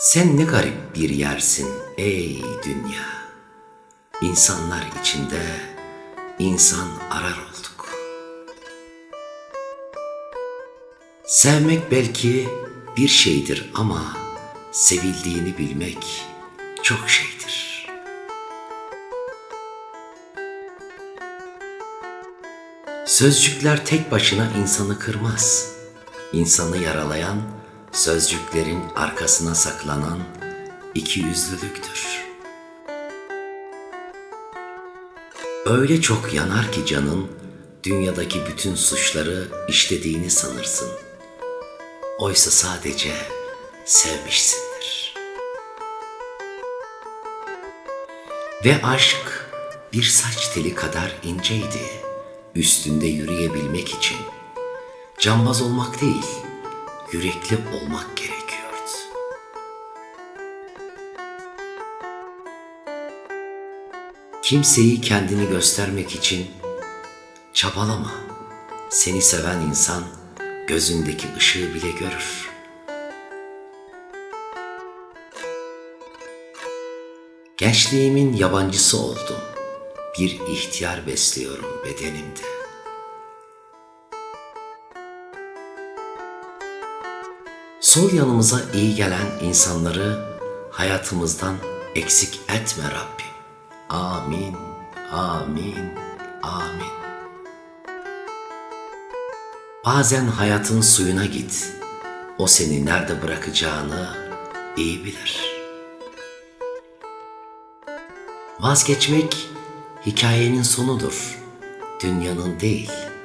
Sen ne garip bir yersin ey dünya. İnsanlar içinde insan arar olduk. Sevmek belki bir şeydir ama sevildiğini bilmek çok şeydir. Sözcükler tek başına insanı kırmaz. İnsanı yaralayan sözcüklerin arkasına saklanan iki yüzlülüktür. Öyle çok yanar ki canın dünyadaki bütün suçları işlediğini sanırsın. Oysa sadece sevmişsindir. Ve aşk bir saç teli kadar inceydi. Üstünde yürüyebilmek için cambaz olmak değil, yürekli olmak gerekiyordu. Kimseyi kendini göstermek için çabalama. Seni seven insan gözündeki ışığı bile görür. Gençliğimin yabancısı oldum. Bir ihtiyar besliyorum bedenimde. Sol yanımıza iyi gelen insanları hayatımızdan eksik etme Rabbim. Amin, amin, amin. Bazen hayatın suyuna git. O seni nerede bırakacağını iyi bilir. Vazgeçmek hikayenin sonudur, dünyanın değil.''